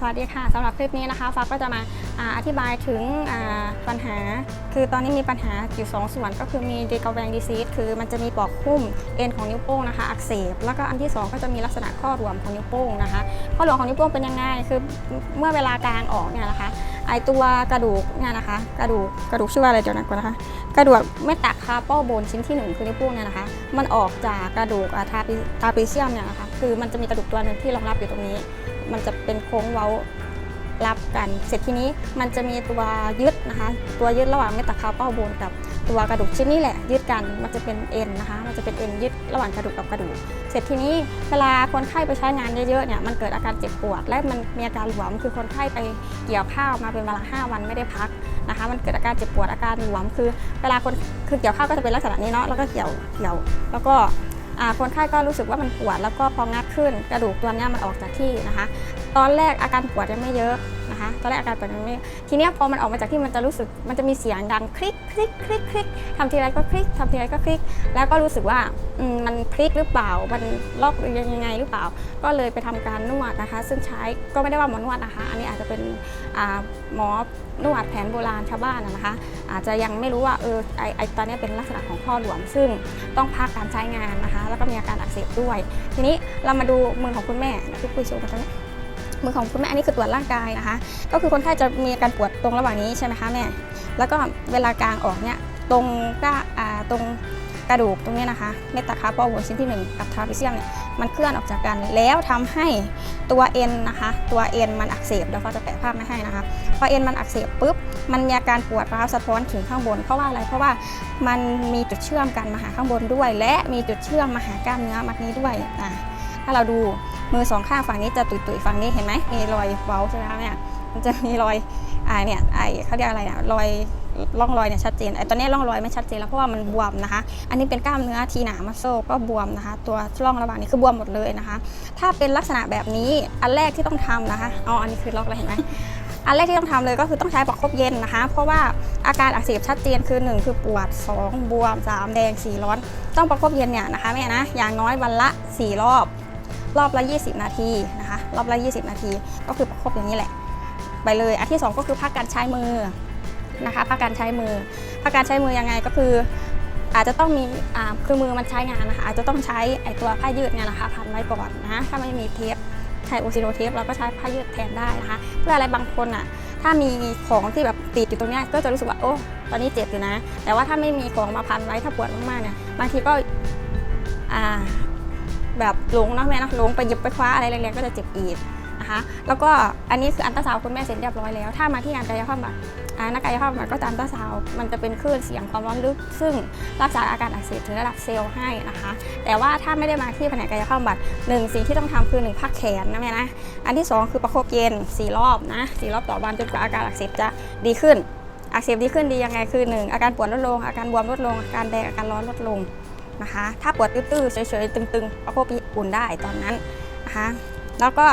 สวัสดีค่ะสำหรับคลิปนี้นะคะฟ้าก็จะมาอาอธิบายถึงปัญหา คือตอนนี้มีปัญหาอยู่สองส่วนก็คือมีดีกาแวงดีซีสคือมันจะมีปอกหุ้มเอ็นของนิ้วโป้งนะคะอักเสบแล้วก็อันที่สองก็จะมีลักษณะข้อรวมของนิ้วโป้งนะคะ ข้อรวมของนิ้วโป้งเป็นยังไงคือเมื่อเวลากลางออกเนี่ยนะคะไอตัวกระดูกเนี่ยนะคะ กระดูกกระดูกชื่อว่าอะไรเดี๋ยวนะก่อนนะคะ กระดูกเมตาคาร์โปโบนชิ้นที่หนึ่งคือนิ้วโป้งเนี่ยนะคะ มันออกจากกระดูกทาปิทาปิเซียมเนี่ยนะคะคือมันจะมีกระดูกตัวหนึ่งที่รองรับอยู่ตรงนี้ มันจะเป็นโค้งเว้ารับกัน เสร็จทีนี้มันจะมีตัวยึดนะคะ ตัวยึดระหว่างเมตาคาร์เป้าโบนกับตัวกระดูกชิ้นนี้แหละยึดกัน มันจะเป็นเอ็นนะคะ มันจะเป็นเอ็นยึดระหว่างกระดูกกับกระดูก เสร็จทีนี้เวลาคนไข้ไปใช้งานเยอะๆเนี่ย มันเกิดอาการเจ็บปวด และมันมีอาการหลวม คือคนไข้ไปเกี่ยวข้าวมาเป็นเวลา5วันไม่ได้พักนะคะ มันเกิดอาการเจ็บปวดอาการหลวม คือ เวลาคนคือเกี่ยวข้าวก็จะเป็นลักษณะนี้เนาะ แล้วก็เกี่ยวเกี่ยว แล้วก็ คนไข้ก็รู้สึกว่ามันปวดแล้วก็พองัดขึ้น กระดูกตัวนี้มันออกจากที่นะคะ ตอนแรกอาการปวดยังไม่เยอะ นะคะตอนแรกอาการปวดยังไม่ทีเนี้ยพอมันออกมาจากที่มันจะรู้สึกมันจะมีเสียงดังคลิกคลิกคลิกคลิกทำทีไรก็คลิกทำทีไรก็คลิก แล้วก็รู้สึกว่ามันคลิกหรือเปล่ามันลอกหรือยังไงหรือเปล่า ก็เลยไปทำการนวดนะคะ ซึ่งใช้ก็ไม่ได้ว่าหมอนวดนะคะ อันนี้อาจจะเป็นหมอนวดแผนโบราณชาวบ้านนะคะ อาจจะยังไม่รู้ว่าเออไอไอตอนนี้เป็นลักษณะของข้อหลวม ซึ่งต้องพักการใช้งานนะคะ แล้วก็มีอาการอักเสบด้วย ทีนี้เรามาดูมือของคุณแม่เดี๋ยวพี่คุยโชว์กันตรงนี้ มือของคุณแม่อันนี้คือตรวจร่างกายนะคะ ก็คือคนไข้จะมีอาการปวดตรงระหว่างนี้ใช่ไหมคะแม่แล้วก็เวลากลางออกเนี่ยตรงก้าอ่าตรงกระดูกตรงนี้นะคะเมตาคาร์ปอหัวชิ้นที่ 1 กับทาริเซียมเนี่ยมันเคลื่อนออกจากกันแล้วทำให้ตัวเอ็นนะคะตัวเอ็นมันอักเสบเดี๋ยวเขาจะแปะภาพมาให้นะคะพอเอ็นมันอักเสบปุ๊บมันมีอาการปวดร้าวสะท้อนถึงข้างบน เพราะว่าอะไรเพราะว่ามันมีจุดเชื่อมกันมาหาข้างบนด้วย และมีจุดเชื่อมมาหากล้ามเนื้อมัดนี้ด้วยอะ ถ้าเราดูมือสองข้างฝั่งนี้จะตุยๆฝั่งนี้เห็นไหมมีรอยเว้าใช่ไหมคะเนี่ยมันจะมีรอยอ่าเนี่ยไอเขาเรียกอะไรเนะรอยร่องรอยเนี่ยชัดเจนไอตอนนี้ร่องรอยไม่ชัดเจนแล้วเพราะว่ามันบวมนะคะ อันนี้เป็นกล้ามเนื้อทีหนามัสโซก็บวมนะคะ ตัวร่องระหว่างนี้คือบวมหมดเลยนะคะ ถ้าเป็นลักษณะแบบนี้อันแรกที่ต้องทำนะคะอ๋ออันนี้คือล็อกแล้วเห็นไหมอันแรกที่ต้องทำเลยก็คือต้องใช้ประคบเย็นนะคะ เพราะว่าอาการอักเสบชัดเจนคือ 1 คือปวด 2 บวม 3 แดง 4 ร้อน ต้องประคบเย็นเนี่ยนะคะแม่นะอย่างน้อยวันละ 4 รอบ รอบละ 20 นาทีนะคะรอบละ 20 นาที ก็คือประคบอย่างนี้แหละ ไปเลยอันที่ 2 ก็คือพักการใช้มือนะคะพักการใช้มือพักการใช้มือยังไงก็คือ อาจจะต้องมีคือมือมันใช้งานนะคะอาจจะต้องใช้ไอตัวผ้ายืดเนี่ยนะคะพันไว้ก่อนนะถ้าไม่มีเทปใช้โอซิโลเทปเราก็ใช้ผ้ายืดแทนได้นะคะ เพื่ออะไรบางคนอะถ้ามีของที่แบบติดอยู่ตรงเนี้ยก็จะรู้สึกว่าโอ้ตอนนี้เจ็บอยู่นะ แต่ว่าถ้าไม่มีของมาพันไว้ถ้าปวดมากๆเนี่ยบางทีก็อ่า แบบหลงนะแม่นะหลงไปหยิบไปคว้าอะไรแรงๆก็จะเจ็บอีกนะคะแล้วก็อันนี้คืออันตราซาวคุณแม่เสร็จเรียบร้อยแล้ว ถ้ามาที่งานกายภาพบำบัดนักกายภาพบำบัดก็จะอันตราซาวมันจะเป็นคลื่นเสียงความร้อนลึก ซึ่งรักษาอาการอักเสบถึงระดับเซลล์ให้นะคะ แต่ว่าถ้าไม่ได้มาที่แผนกกายภาพบำบัดหนึ่งสิ่งที่ต้องทำคือหนึ่งพักแขนนะแม่นะอันที่สองคือประคบเย็นสี่รอบนะสี่รอบต่อวันจนกว่าอาการอักเสบจะดีขึ้นอักเสบดีขึ้นดียังไงคือหนึ่งอาการปวดลดลง อาการบวมลดลง อาการแดงอาการร้อนลดลง นะคะ ถ้าปวดตื้อๆเฉยๆตึงๆประคบอุ่นได้ตอนนั้นนะคะ แล้วก็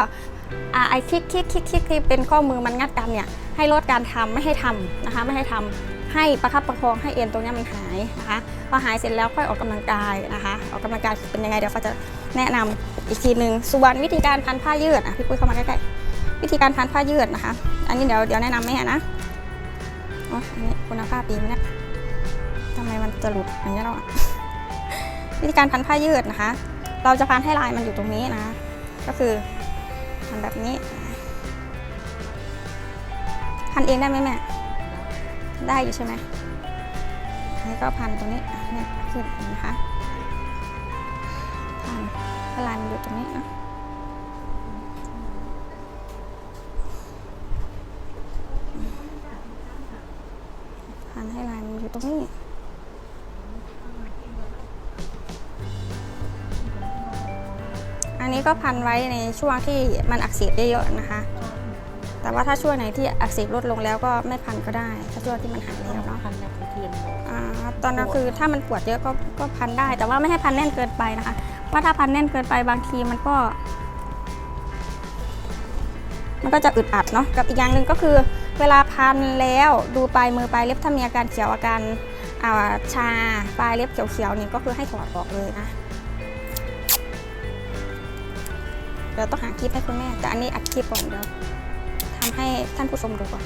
ไอคลิกคลิกคลิกคลิกที่เป็นข้อมือมันงัดกันเนี่ยให้ลดการทำไม่ให้ทำนะคะ ไม่ให้ทำให้ประคับประคองให้เอ็นตรงนี้มันหายนะคะพอหายเสร็จแล้วค่อยออกกำลังกายนะคะ ออกกำลังกายเป็นยังไงเดี๋ยวฟ้าจะแนะนำอีกทีหนึ่งส่วนวิธีการพันผ้ายืดอะพี่ปุ้ยเข้ามาใกล้ๆวิธีการพันผ้ายืดนะคะ อันนี้เดี๋ยวเดี๋ยวแนะนำแม่นะอ๋ออันนี้คุณภาพดีไหมเนี่ยทำไมมันจะหลุดอย่างนี้เราอะ วิธีการพันผ้ายืดนะคะ เราจะพันให้ลายมันอยู่ตรงนี้นะ ก็คือพันแบบนี้ พันเองได้ไหมแม่ ได้อยู่ใช่ไหมนนี้ก็พันตรงนี้เนี่ยขึ้นนไหมคะ พันให้ลายมันอยู่ตรงนี้นะพันให้ลายมันอยู่ตรงนี้ นนี้ก็พันไว้ในช่วงที่มันอักเสบเยอะๆนะคะ แต่ว่าถ้าช่วงไหนที่อักเสบลดลงแล้วก็ไม่พันก็ได้ ถ้าช่วงที่มันหายแล้วเนาะพันแบบเทียนอ่าตอนนั้นคือถ้ามันปวดเยอะก็ก็พันได้ แต่ว่าไม่ให้พันแน่นเกินไปนะคะว่าถ้าพันแน่นเกินไปบางทีมันก็ มันก็จะอึดอัดเนาะกับอีกอย่างหนึ่งก็คือ เวลาพันแล้วดูปลายมือปลายเล็บถ้ามีอาการเขียวอาการอ่าชาปลายเล็บเขียวๆนี่ก็คือให้ถอดออกเลยนะ เดี๋ยวต้องหาคลิปให้คุณแม่ แต่อันนี้อัดคลิปก่อนเดี๋ยวทำให้ท่านผู้ชมดูก่อน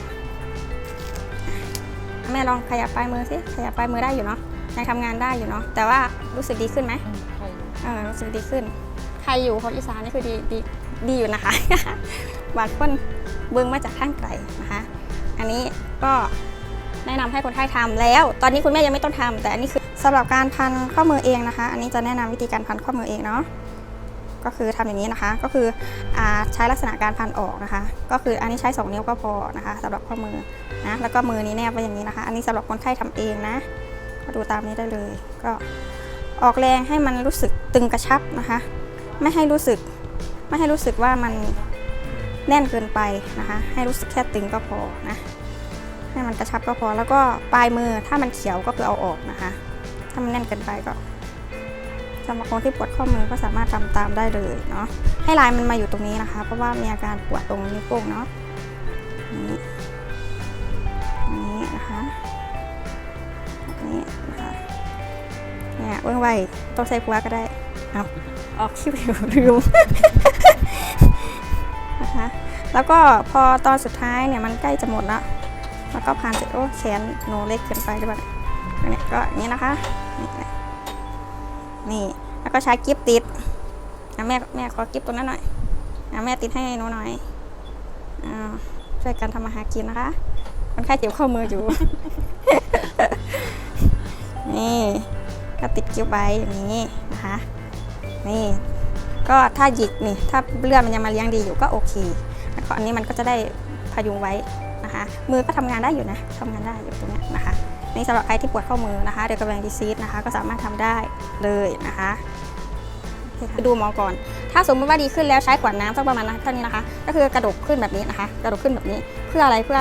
แม่ลองขยับปลายมือสิ ขยับปลายมือได้อยู่เนาะ ยังทำงานได้อยู่เนาะ แต่ว่ารู้สึกดีขึ้นไหมใครเออรู้สึกดีขึ้น ใครอยู่คนอีสานนี่คือดีดีดีอยู่นะคะ บางคนเบิ้งมาจากข้างไกลนะคะ อันนี้ก็แนะนำให้คนไข้ทำแล้ว ตอนนี้คุณแม่ยังไม่ต้องทำแต่อันนี้คือสำหรับการพันข้อมือเองนะคะ อันนี้จะแนะนำวิธีการพันข้อมือเองเนาะ ก็คือทำอย่างนี้นะคะ ก็คืออใช้ลักษณะการพันออกนะคะ ก็คืออันนี้ใช้ 2 นิ้วก็พอนะคะสำหรับข้อมือนะแล้วก็มือนี้แนบไว้อย่างนี้นะคะ อันนี้สำหรับคนไข้ทำเองนะก็ดูตามนี้ได้เลย ก็ออกแรงให้มันรู้สึกตึงกระชับนะคะ ไม่ให้รู้สึกไม่ให้รู้สึกว่ามันแน่นเกินไปนะคะ ให้รู้สึกแค่ตึงก็พอนะให้มันกระชับก็พอแล้วก็ปลายมือถ้ามันเขียวก็คือเอาออกนะคะ ถ้ามันแน่นเกินไปก็ สำหรับคนที่ปวดข้อมือก็สามารถทำตามได้เลยเนาะให้ลายมันมาอยู่ตรงนี้นะคะ เพราะว่ามีอาการปวดตรงนิ้วโป้งเนาะนี่นี่นะคะนี่นะคะเนี่ยเบื้งไวต้องใช้ปัวก็ได้เอาออกคลิปอยู่ลืมนะคะ แล้วก็พอตอนสุดท้ายเนี่ยมันใกล้จะหมดแล้วแล้วก็ผ่านเสร็จโอ้แขนโนเล็กเกินไปหรือเปล่าเนี่ยก็อย่างนี้นะคะ นี่ แล้วก็ใช้กิฟติดอะแม่แม่ขอกิฟตรงนั้นหน่อยอะแม่ติดให้หนูหน่อยอ่าช่วยกันทำมาหากินนะคะคนไข้เจ็บข้อมืออยู่ นี่ก็ติดกิฟไว้อย่างนี้นะคะ นี่ ก็ถ้าหยิกนี่ ถ้าเลือดมันยังมาเลี้ยงดีอยู่ก็โอเคแล้วก็อันนี้มันก็จะได้พยุงไว้นะคะ มือก็ทำงานได้อยู่นะทำงานได้อยู่ตรงนี้นะคะ นี่สำหรับใครที่ปวดข้อมือนะคะเดกระแบงดีซีดนะคะ ก็สามารถทำได้เลยนะคะโอเคค่ะดูหมอก่อน ถ้าสมมติว่าดีขึ้นแล้วใช้ขวดน้ำสักประมาณนั้นเท่านี้นะคะ ก็คือกระดกขึ้นแบบนี้นะคะ กระดกขึ้นแบบนี้เพื่ออะไรเพื่อ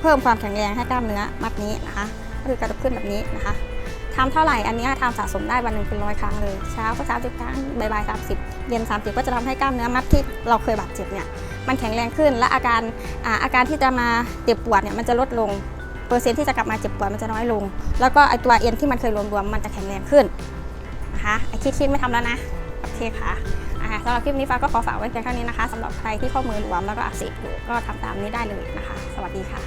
เพิ่มความแข็งแรงให้กล้ามเนื้อมัดนี้นะคะ ก็คือกระดกขึ้นแบบนี้นะคะทำเท่าไหร่อันนี้ทำสะสมได้วันหนึ่งเป็นร้อยครั้งเลยเช้าก็สามสิบครั้งบ่ายๆสามสิบเย็นสามสิบก็จะทำให้กล้ามเนื้อมัดที่เราเคยบาดเจ็บเนี่ยมันแข็งแรงขึ้นและอาการออาการที่จะมาเจ็บปวดเนี่ยมันจะลดลง เปอร์เซ็นต์ที่จะกลับมาเจ็บปวดมันจะน้อยลง แล้วก็ไอตัวเอ็นที่มันเคยรวมๆมันจะแข็งแรงขึ้นนะคะไอคิดคิดไม่ทำแล้วนะโอเคค่ะสำหรับคลิปนี้ฟ้าก็ขอฝากไว้เพียงเท่านี้นะคะสำหรับใครที่ข้อมือรวมแล้วก็อักเสบอยู่ก็ทำตามนี้ได้เลยนะคะ สวัสดีค่ะ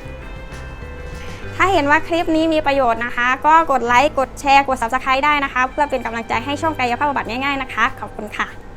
ถ้าเห็นว่าคลิปนี้มีประโยชน์นะคะ ก็กดไลค์กดแชร์กด subscribe ได้นะคะ เพื่อเป็นกำลังใจให้ช่องกายภาพบำบัดง่ายๆนะคะ ขอบคุณค่ะ